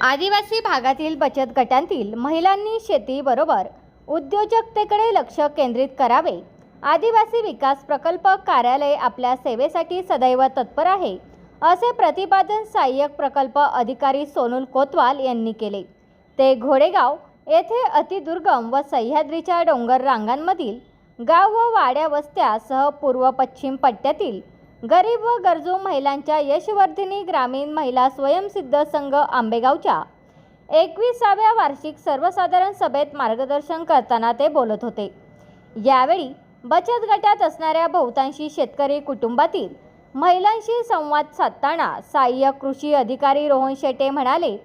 आदिवासी भागातील बचत गटांतील महिलांनी शेतीबरोबर उद्योजकतेकडे लक्ष केंद्रित करावे. आदिवासी विकास प्रकल्प कार्यालय आपल्या सेवेसाठी सदैव तत्पर आहे असे प्रतिपादन सहाय्यक प्रकल्प अधिकारी सोनुल कोतवाल यांनी केले. ते घोडेगाव येथे अतिदुर्गम व सह्याद्रीच्या डोंगर रांगांमधील गाव व वाड्या वस्त्यासह पूर्व पश्चिम पट्ट्यातील गरीब व गरजू महिलांच्या यशवर्धिनी ग्रामीण महिला स्वयंसिद्ध संघ आंबेगावच्या. एकविसाव्या वार्षिक सर्वसाधारण सभेत मार्गदर्शन करताना ते बोलत होते. यावेळी बचत गटात असणाऱ्या बहुतांशी शेतकरी कुटुंबातील महिलांशी संवाद साधताना सहाय्यक कृषी अधिकारी रोहन शेटे म्हणाले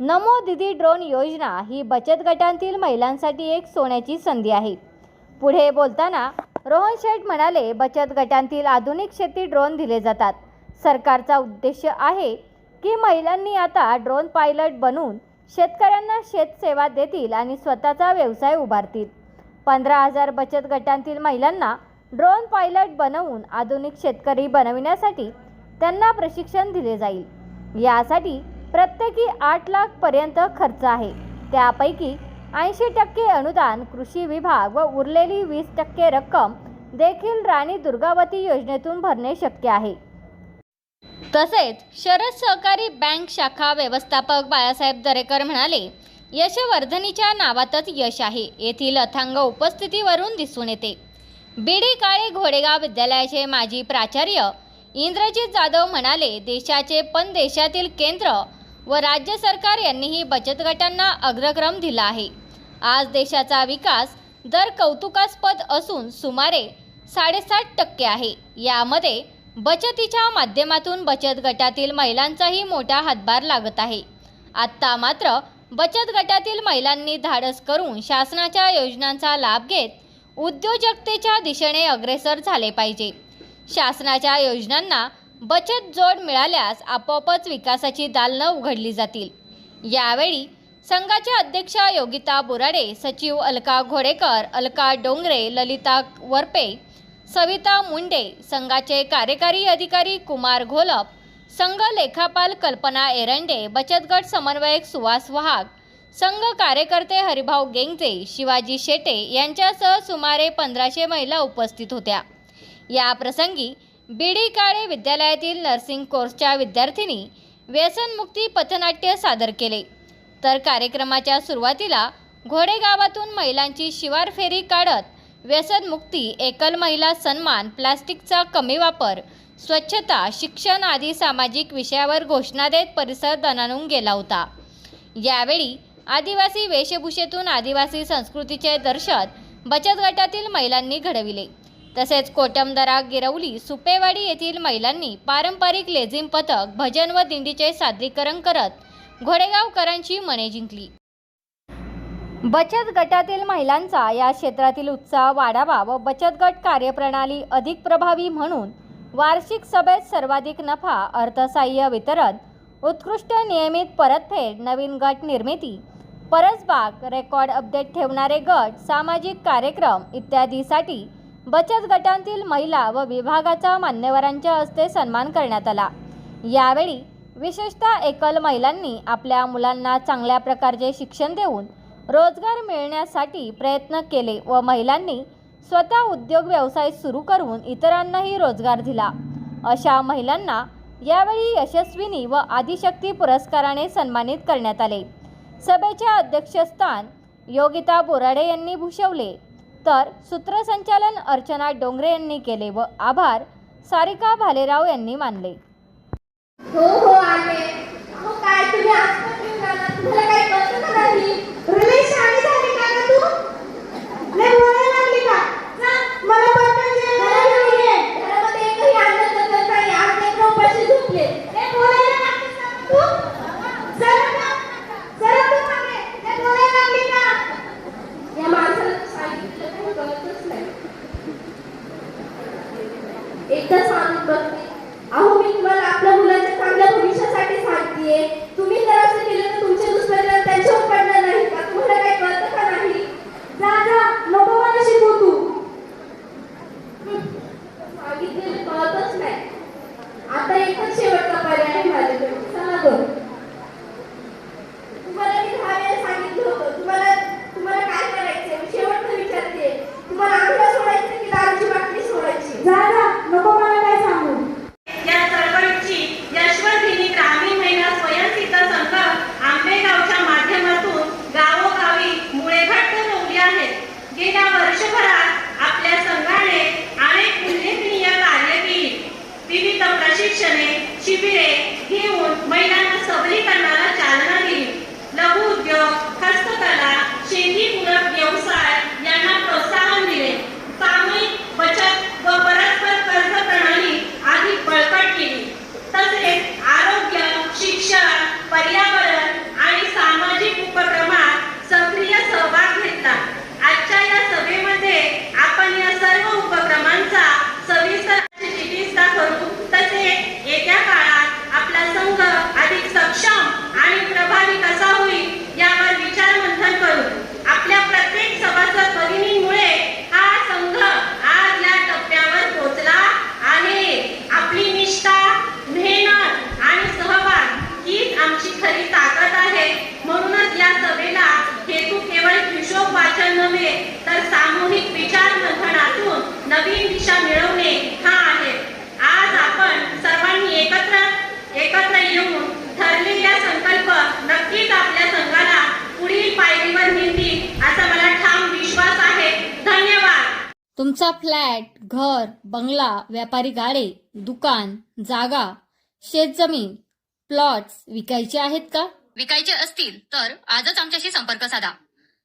नमो दिदी ड्रोन योजना ही बचत गटांतील महिलांसाठी एक सोन्याची संधी आहे. पुढे बोलताना रोहन शेठ म्हणाले बचत गटांतील आधुनिक शेती ड्रोन दिले जातात. सरकारचा उद्देश आहे की महिलांनी आता ड्रोन पायलट बनून शेतकऱ्यांना शेतसेवा देतील आणि स्वतःचा व्यवसाय उभारतील. पंधरा हजार बचत गटांतील महिलांना ड्रोन पायलट बनवून आधुनिक शेतकरी बनविण्यासाठी त्यांना प्रशिक्षण दिले जाईल. यासाठी प्रत्येकी आठ लाखपर्यंत खर्च आहे. त्यापैकी ऐंशी टक्के अनुदान कृषी विभाग व उरलेली वीस टक्के रक्कम देखील राणी दुर्गावती योजनेतून भरणे शक्य आहे. तसेच शरद सहकारी बँक शाखा व्यवस्थापक बाळासाहेब दरेकर म्हणाले यशवर्धनीच्या नावातच यश आहे. येथील अथांग उपस्थितीवरून दिसून येते. बीडी काळे घोडेगाव विद्यालयाचे माजी प्राचार्य इंद्रजित जाधव म्हणाले देशाचे पण देशातील केंद्र व राज्य सरकार यांनीही बचत गटांना अग्रक्रम दिला आहे. आज देशाचा विकास दर कौतुकास्पद असून सुमारे साडेसाठ टक्के आहे. यामध्ये बचतीच्या माध्यमातून बचत गटातील महिलांचाही मोठा हातभार लागत आहे. आत्ता मात्र बचत गटातील महिलांनी धाडस करून शासनाच्या योजनांचा लाभ घेत उद्योजकतेच्या दिशेने अग्रेसर झाले पाहिजे. शासनाच्या योजनांना बचत जोड मिळाल्यास आपोआपच विकासाची दालनं उघडली जातील. यावेळी संघाच्या अध्यक्षा योगिता बोराडे सचिव अलका घोडेकर अलका डोंगरे ललिता वरपे सविता मुंडे संघाचे कार्यकारी अधिकारी कुमार घोलप संघ लेखापाल कल्पना एरंडे बचत गट समन्वयक सुहास वहाग संघ कार्यकर्ते हरिभाऊ गेंगजे शिवाजी शेटे यांच्यासह सुमारे पंधराशे महिला उपस्थित होत्या. या प्रसंगी बीडी काळे विद्यालयातील नर्सिंग कोर्सच्या विद्यार्थिनी व्यसनमुक्ती पथनाट्य सादर केले. तर कार्यक्रमाच्या सुरुवातीला घोडेगावातून महिलांची शिवार फेरी काढत व्यसनमुक्ती एकल महिला सन्मान प्लास्टिकचा कमी वापर स्वच्छता शिक्षण आदी सामाजिक विषयावर घोषणा देत परिसर दणाणून गेला होता. यावेळी आदिवासी वेशभूषेतून आदिवासी संस्कृतीचे दर्शन बचत गटातील महिलांनी घडविले. तसेच कोटमदरा गिरवली सुपेवाडी येथील महिलांनी पारंपरिक लेझिम पथक भजन व दिंडीचे सादरीकरण करत घोडेगावकरांची मने जिंकली. बचत गटातील महिलांचा या क्षेत्रातील उत्साह वाढावा व बचत गट कार्यप्रणाली अधिक प्रभावी म्हणून वार्षिक सभेत सर्वाधिक नफा अर्थसाह्य वितरण उत्कृष्ट नियमित परतफेड नवीन गट निर्मिती परसबाग रेकॉर्ड अपडेट ठेवणारे गट सामाजिक कार्यक्रम इत्यादीसाठी बचत गटांतील महिला व विभागाचा मान्यवरांच्या हस्ते सन्मान करण्यात आला. यावेळी विशेषतः एकल महिलांनी आपल्या मुलांना चांगल्या प्रकारचे शिक्षण देऊन रोजगार मिळण्यासाठी प्रयत्न केले व महिलांनी स्वतः उद्योग व्यवसाय सुरू करून इतरांनाही रोजगार दिला. अशा महिलांना यावेळी यशस्विनी व आदिशक्ती पुरस्काराने सन्मानित करण्यात आले. सभेच्या अध्यक्षस्थान योगिता बोराडे यांनी भूषवले. तर सूत्रसंचालन अर्चना डोंगरे यांनी केले व आभार सारिका भालेराव यांनी मानले. हो हो आहे. तुमचा फ्लॅट घर बंगला व्यापारी गाडे दुकान जागा शेतजमीन प्लॉट्स विकायचे आहेत का? विकायचे असतील तर आजच आमच्याशी संपर्क साधा.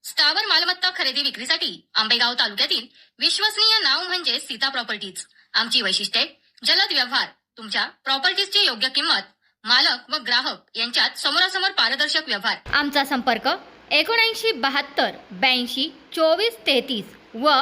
स्थावर मालमत्ता खरेदी विक्रीसाठी आंबेगाव तालुक्यातील विश्वसनीय नाव म्हणजे सीता प्रॉपर्टीज. आमची वैशिष्ट्ये जलद व्यवहार तुमच्या प्रॉपर्टीजची योग्य किंमत मालक व ग्राहक यांच्यात समोरासमोर पारदर्शक व्यवहार. आमचा संपर्क एकोणऐंशी बहात्तर ब्याऐंशी चोवीस तेहतीस व